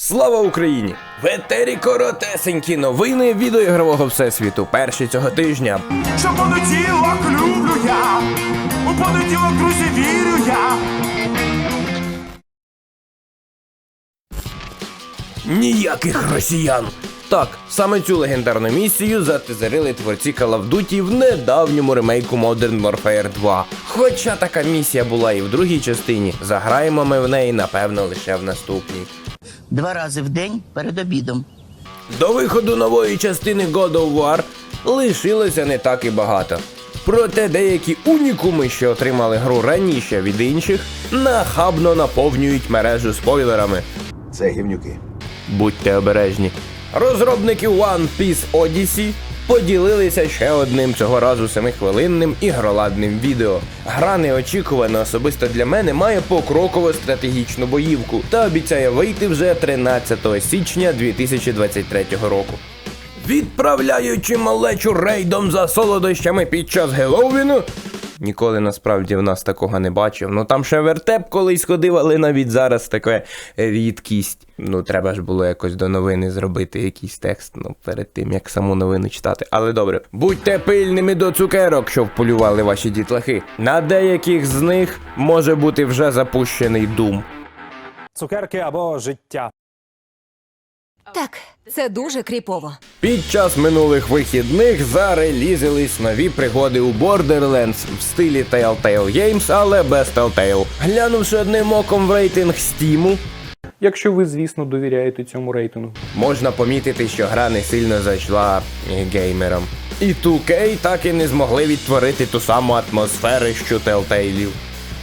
Слава Україні! В етері коротесенькі новини відеоігрового всесвіту. Перші цього тижня. Що понеділок люблю я, у понеділок, друзі, вірю я. Ніяких росіян. Так, саме цю легендарну місію затизерили творці Call of Duty в недавньому ремейку Modern Warfare 2. Хоча така місія була і в другій частині, заграємо ми в неї, напевно, лише в наступній. Два рази в день перед обідом. До виходу нової частини God of War лишилося не так і багато. Проте деякі унікуми, що отримали гру раніше від інших, нахабно наповнюють мережу спойлерами. Це гівнюки. Будьте обережні. Розробники One Piece Odyssey поділилися ще одним цього разу семихвилинним ігроладним відео. Гра неочікувано особисто для мене має покрокову стратегічну боївку та обіцяє вийти вже 13 січня 2023 року. Відправляючи малечу рейдом за солодощами під час Геловіну. Ніколи насправді в нас такого не бачив. Ну там ще вертеп колись ходив, але навіть зараз таке рідкість. Ну, треба ж було якось до новини зробити якийсь текст, ну, перед тим, як саму новину читати. Але добре. Будьте пильними до цукерок, що вполювали ваші дітлахи. На деяких з них може бути вже запущений дум. цукерки або життя. Так, це дуже кріпово. Під час минулих вихідних зарелізились нові пригоди у Borderlands в стилі Telltale Games, але без Telltale. Глянувши одним оком в рейтинг Steam, Якщо ви, звісно, довіряєте цьому рейтингу. можна помітити, що гра не сильно зайшла е, геймерам. І 2K так і не змогли відтворити ту саму атмосферу, що Telltale.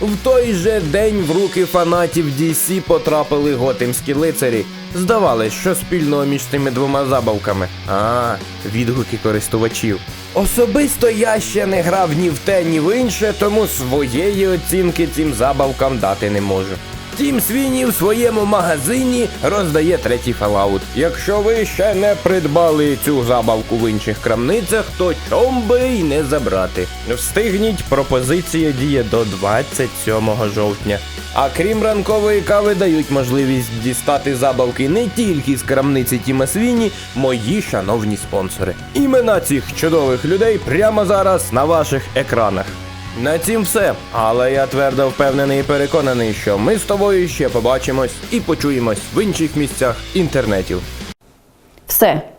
В той же день в руки фанатів DC потрапили готемські лицарі. Здавалось, що спільного між цими двома забавками. А, відгуки користувачів. Особисто я ще не грав ні в те, ні в інше, тому своєї оцінки цим забавкам дати не можу. Тім Свіні в своєму магазині роздає третій Fallout. Якщо ви ще не придбали цю забавку в інших крамницях, то чом би й не забрати. Встигніть, пропозиція діє до 27 жовтня. А крім ранкової кави, дають можливість дістати забавки не тільки з крамниці Тіма Свіні, мої шановні спонсори. Імена цих чудових людей прямо зараз на ваших екранах. На цім все. Але я твердо впевнений і переконаний, що ми з тобою ще побачимось і почуємось в інших місцях інтернетів. Все,